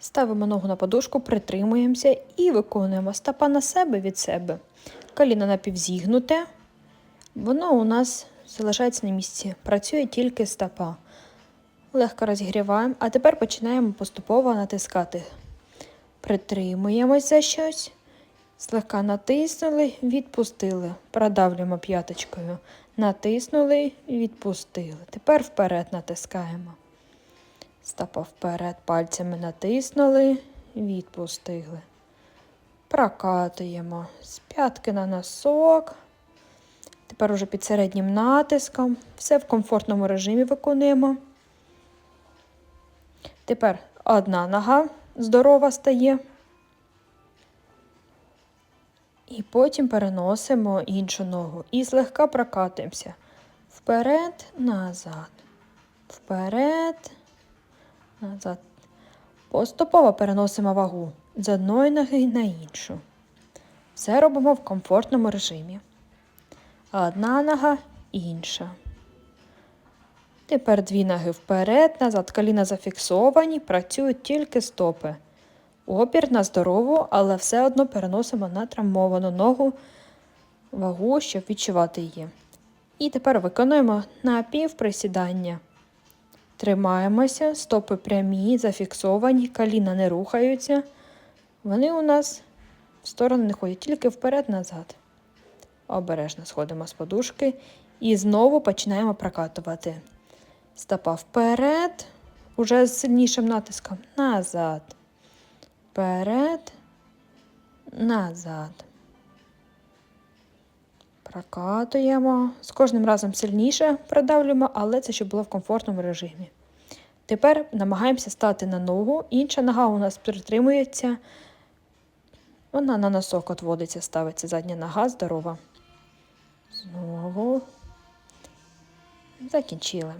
Ставимо ногу на подушку, притримуємося і виконуємо стопа на себе від себе. Коліно напівзігнуте. Воно у нас залишається на місці. Працює тільки стопа. Легко розігріваємо, а тепер починаємо поступово натискати. Притримуємось щось. Злегка натиснули, відпустили. Продавлюємо п'яточкою. Натиснули, відпустили. Тепер вперед натискаємо. Стопа вперед, пальцями натиснули, відпустили. Прокатуємо з п'ятки на носок. Тепер уже під середнім натиском. Все в комфортному режимі виконуємо. Тепер одна нога здорова стає. І потім переносимо іншу ногу і злегка прокатуємося. Вперед, назад. Вперед, назад. Поступово переносимо вагу з одної ноги на іншу. Все робимо в комфортному режимі. Одна нога, інша. Тепер дві ноги вперед, назад. Коліна зафіксовані, працюють тільки стопи. Опір на здорову, але все одно переносимо на травмовану ногу вагу, щоб відчувати її. І тепер виконуємо напівприсідання. Тримаємося, стопи прямі, зафіксовані, коліна не рухаються. Вони у нас в сторони не ходять, тільки вперед-назад. Обережно сходимо з подушки і знову починаємо прокатувати. Стопа вперед, уже з сильнішим натиском. Назад. Вперед, назад. Прокатуємо. З кожним разом сильніше продавлюємо, але це щоб було в комфортному режимі. Тепер намагаємося стати на ногу. Інша нога у нас притримується. Вона на носок отводиться, ставиться задня нога здорова. Знову. Закінчили.